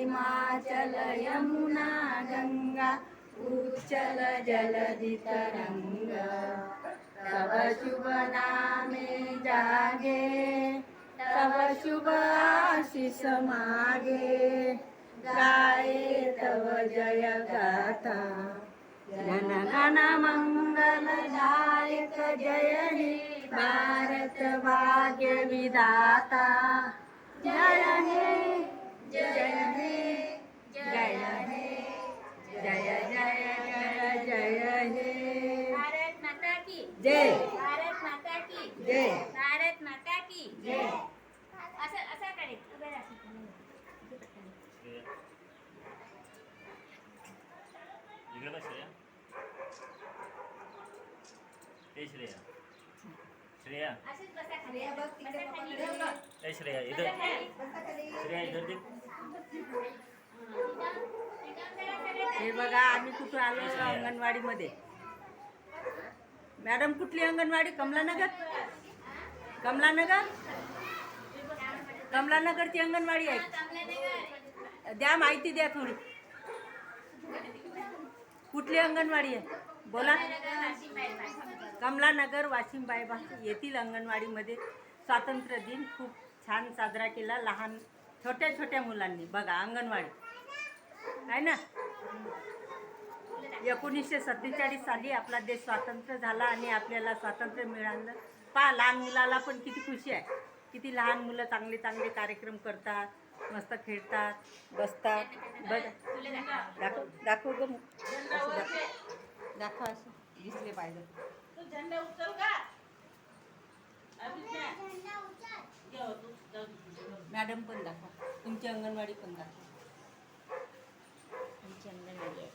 हिमाचल यमुना गंगा उच्चल जलधि तरङ्गा तव शुभ नामे जागे तव शुभ आशिष मागे। गाये तव जय गाता जन गण मंगल दायक जय हे भारत भाग्य विदाता जय हे जय हे जय हे जय जय जय जय हे भारत माता की जय भारत माता की जय भारत माता की जय असं असं करेल उभे राहा. इकडे बघ श्रेया ए श्रेया श्रेया अशीच बसा खाली बसा खाली ए श्रेया इधर बसा खाली. श्रेया इधर देख हे बघा आम्ही कुठं आलो अंगणवाडीमध्ये. मॅडम कुठली अंगणवाडी? कमलानगर? कमलानगर? कमलानगरची अंगणवाडी आहे. द्या माहिती द्या थोडी. कुठली अंगणवाडी आहे? बोला. कमलानगर वाशिम बायबा येथील अंगणवाडीमध्ये स्वातंत्र्य दिन खूप छान साजरा केला. लहान छोट्या छोट्या मुलांनी. बघा अंगणवाडी. आहे ना? एकोणीसशे सत्तेचाळीस साली आपला देश स्वातंत्र्य झाला आणि आपल्याला स्वातंत्र्य मिळालं. पहा लहान मुलाला पण किती खुशी आहे. किती लहान मुलं चांगले चांगले कार्यक्रम करतात मस्त खेळतात बसतात. बघ. दाखव दाखव ग दाखव. दाखव असं. दिसले पाहिजे. मॅडम पण दाखवा. तुमची अंगणवाडी पण दाखवा. आमची अंगणवाडी आहे.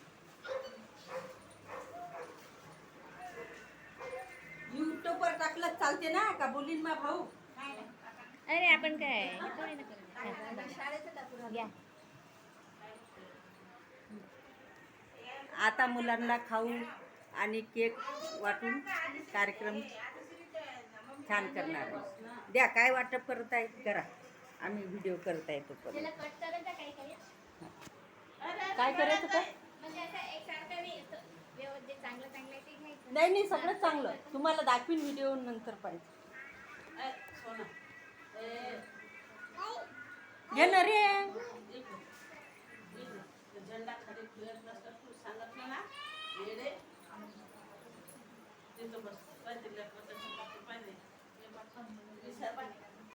युट्यूबवर टाकलं चालते ना का बोलीन मा भाऊ? अरे आपण काय. घ्या. आता मुलांना खाऊ आणि केक वाटून कार्यक्रम छान करणार. द्या काय वाटप करत आहे करा. आम्ही व्हिडिओ करत आहे तो त्याला कट करायचं काय करूया काय करायचं काय म्हणजे नाही नाही नाही सगळं चांगलं. तुम्हाला दाखवीन व्हिडिओ नंतर पाहिजे. घे ना रे. झेंडा खाली फिरत नसतं तू सांगितलं ना? येडे तिथं बस. पाहिजे पाहिजे.